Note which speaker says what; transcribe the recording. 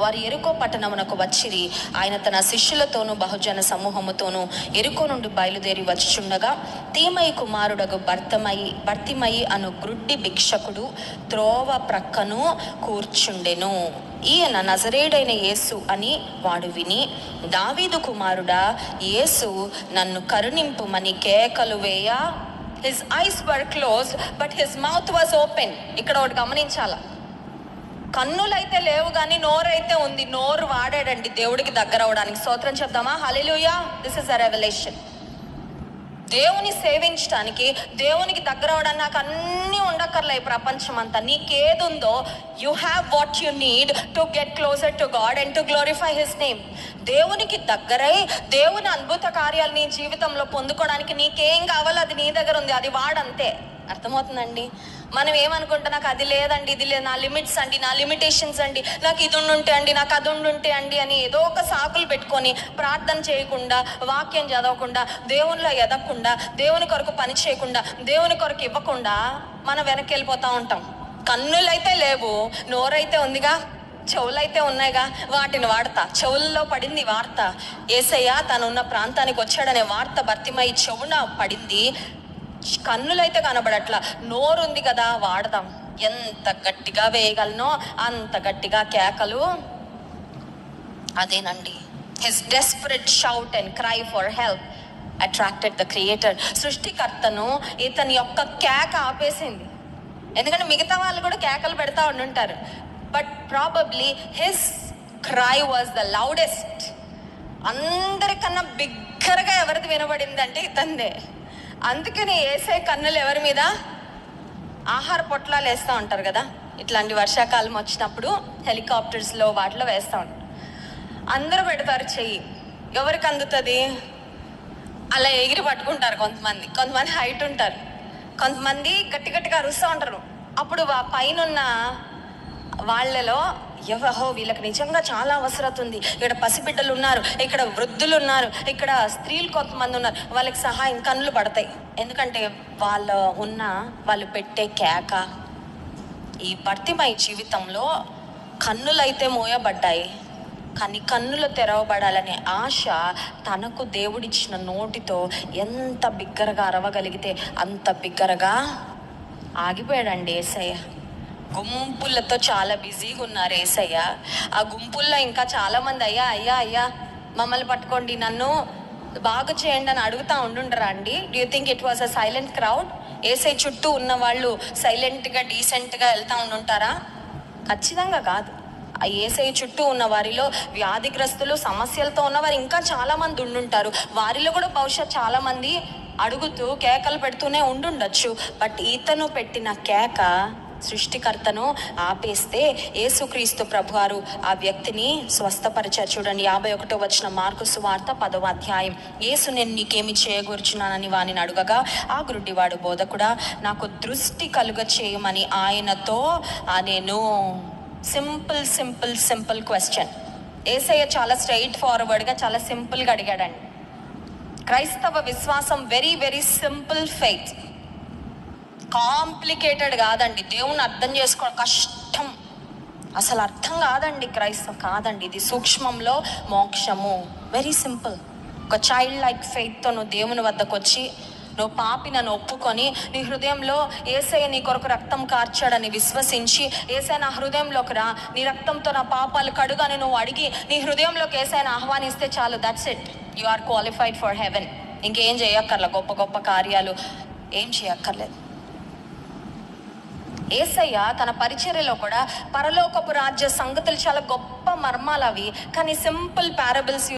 Speaker 1: వారు ఎరుకో పట్టణమునకు వచ్చిరి. ఆయన తన శిష్యులతోనూ బహుజన సమూహముతోనూ ఎరుకో నుండి బయలుదేరి వచ్చుచుండగా తీమయి కుమారుడగు భర్తమయి భర్తిమయి అను గ్రుడ్డి భిక్షకుడు త్రోవ ప్రక్కను కూర్చుండెను. ఈయన నజరేడైన యేసు అని వాడు విని దావీదు కుమారుడా యేసు నన్ను కరుణింపుమని కేకలు వేయ. His eyes were closed but his mouth was open ఇక్కడ ఒకటి గమనించాలా? కన్నులైతే లేవు కానీ నోరైతే ఉంది. నోరు వాడాడండి దేవుడికి దగ్గర అవడానికి స్తోత్రం చెప్దామా? Hallelujah. This is a revolution దేవుని సేవించడానికి దేవునికి దగ్గర అవడానికి నాకు అన్నీ ఉండక్కర్లే ఈ ప్రపంచం అంతా. నీకేదుందో you have what you need to get closer to God and to glorify his name దేవునికి దగ్గరై దేవుని అద్భుత కార్యాలు నీ జీవితంలో పొందుకోవడానికి నీకేం కావాలో అది నీ దగ్గర ఉంది. అది వాడంతే. అర్థమవుతుందండి? మనం ఏమనుకుంటా నాకు అది లేదండి ఇది లేదు నా లిమిట్స్ అండి నా లిమిటేషన్స్ అండి నాకు ఇది ఉండుంటే అండి నాకు అది ఉండుంటే అండి అని ఏదో ఒక సాకులు పెట్టుకొని ప్రార్థన చేయకుండా వాక్యం చదవకుండా దేవునిలో ఎదగకుండా దేవుని కొరకు పని చేయకుండా దేవుని కొరకు ఇవ్వకుండా మనం వెనక్కి వెళ్ళిపోతూ ఉంటాం. కన్నులైతే లేవు నోరైతే ఉందిగా చెవులైతే ఉన్నాయిగా వాటిని వాడతా. చెవుల్లో పడింది వార్త. ఏసయ్య తనున్న ప్రాంతానికి వచ్చాడనే వార్త భర్తిమై చెవున పడింది. కన్నులైతే కనబడట్లా. నోరు ఉంది కదా వాడదాం. ఎంత గట్టిగా వేయగలనో అంత గట్టిగా కేకలు. అదేనండి. His desperate shout and cry for help attracted the creator సృష్టికర్తను ఇతని యొక్క కేక ఆపేసింది. ఎందుకంటే మిగతా వాళ్ళు కూడా కేకలు పెడతా ఉండుంటారు. But probably his cry was the loudest అందరికన్నా బిగ్గరగా ఎవరిది వినబడిందంటే ఇతందే. అందుకని ఏసే కన్నులు ఎవరి మీద? ఆహార పొట్లాలు వేస్తూ ఉంటారు కదా? ఇట్లాంటి వర్షాకాలం వచ్చినప్పుడు హెలికాప్టర్స్లో వాటిలో వేస్తూ ఉంటారు. అందరూ పెడతారు చెయ్యి. ఎవరికి అందుతుంది? అలా ఎగిరి పట్టుకుంటారు కొంతమంది. కొంతమంది హైట్ ఉంటారు. కొంతమంది గట్టి గట్టిగా అరుస్తూ ఉంటారు. అప్పుడు పైన ఉన్న వాళ్ళలో ఎవహో వీళ్ళకి నిజంగా చాలా అవసరత ఉంది ఇక్కడ పసిబిడ్డలు ఉన్నారు ఇక్కడ వృద్ధులు ఉన్నారు ఇక్కడ స్త్రీలు కొంతమంది ఉన్నారు. వాళ్ళకి సహాయం కన్నులు పడతాయి. ఎందుకంటే వాళ్ళ ఉన్న వాళ్ళు పెట్టే కేక ఈ భర్తిమై జీవితంలో కన్నులైతే మోయబడ్డాయి. కానీ కన్నులు తెరవబడాలనే ఆశ తనకు దేవుడిచ్చిన నోటితో ఎంత బిగ్గరగా అరవగలిగితే అంత బిగ్గరగా ఆగిపోయాడండి ఏసయ్య. గుంపులతో చాలా బిజీగా ఉన్నారు ఏసయ్య. ఆ గుంపుల్లో ఇంకా చాలా మంది అయ్యా అయ్యా అయ్యా మమ్మల్ని పట్టుకోండి నన్ను బాగా చేయండి అని అడుగుతా ఉండుండరా అండి? Do think it was a silent crowd ఏసై చుట్టూ ఉన్న వాళ్ళు సైలెంట్గా డీసెంట్గా వెళ్తూ ఉండుంటారా? ఖచ్చితంగా కాదు. ఆ ఏసై చుట్టూ ఉన్న వారిలో వ్యాధిగ్రస్తులు సమస్యలతో ఉన్నవారు ఇంకా చాలామంది ఉండుంటారు. వారిలో కూడా బహుశా చాలామంది అడుగుతూ కేకలు పెడుతూనే ఉండుండొచ్చు. బట్ ఈతను పెట్టిన కేక సృష్టికర్తను ఆపేస్తే యేసుక్రీస్తు ప్రభువారు ఆ వ్యక్తిని స్వస్థపరిచారు. చూడండి యాభై ఒకటో వచ్చిన మార్కు సువార్త పదవ అధ్యాయం. యేసు నేను నీకేమి చేయగూర్చున్నానని వానిని అడుగగా ఆ గురుడివాడు బోధకుడా నాకు దృష్టి కలుగ చేయమని ఆయనతో నేను సింపుల్ సింపుల్ సింపుల్ క్వశ్చన్. ఏసయ్య చాలా స్ట్రైట్ ఫార్వర్డ్గా చాలా సింపుల్గా అడిగాడండి. క్రైస్తవ విశ్వాసం very very simple faith. Complicated కాదండి. దేవుణ్ణి అర్థం చేసుకోవడం కష్టం. అసలు అర్థం కాదండి క్రైస్తవం కాదండి. ఇది సూక్ష్మంలో మోక్షము. వెరీ సింపుల్ ఒక చైల్డ్ లైక్ ఫెయిత్తో నువ్వు దేవుని వద్దకు వచ్చి నువ్వు పాపి నన్ను ఒప్పుకొని నీ హృదయంలో ఏసయ్య నీ కొరకు రక్తం కార్చాడని విశ్వసించి ఏసై నా హృదయంలోకి రా. నీ రక్తంతో నా పాపాలు కడుగని నువ్వు అడిగి నీ హృదయంలోకి ఏసైనా ఆహ్వానిస్తే చాలు. That's it you are qualified for heaven ఇంకేం చేయక్కర్లే. గొప్ప గొప్ప కార్యాలు ఏం చేయక్కర్లేదు. ఏసయ్య తన పరిచర్యలో కూడా పరలోకపు రాజ్య సంగతులు చాలా గొప్ప మర్మాలు అవి. కానీ సింపుల్ పారబుల్స్